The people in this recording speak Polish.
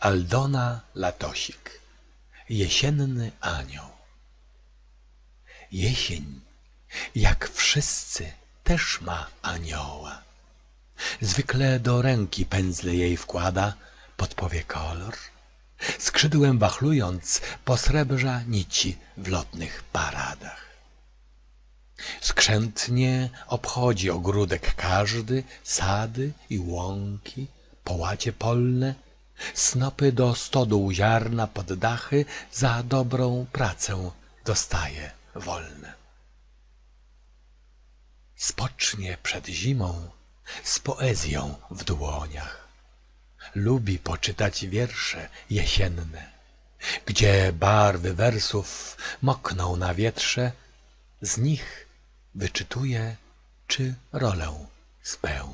Aldona Latosik Jesienny anioł Jesień, jak wszyscy, też ma anioła. Zwykle do ręki pędzle jej wkłada, podpowie kolor, skrzydłem wachlując posrebrza nici w lotnych paradach. Skrzętnie obchodzi ogródek każdy, sady i łąki, połacie polne, snopy do stodół ziarna pod dachy za dobrą pracę dostaje wolne. Spocznie przed zimą z poezją w dłoniach. Lubi poczytać wiersze jesienne, gdzie barwy wersów mokną na wietrze, z nich wyczytuje, czy rolę spełnił.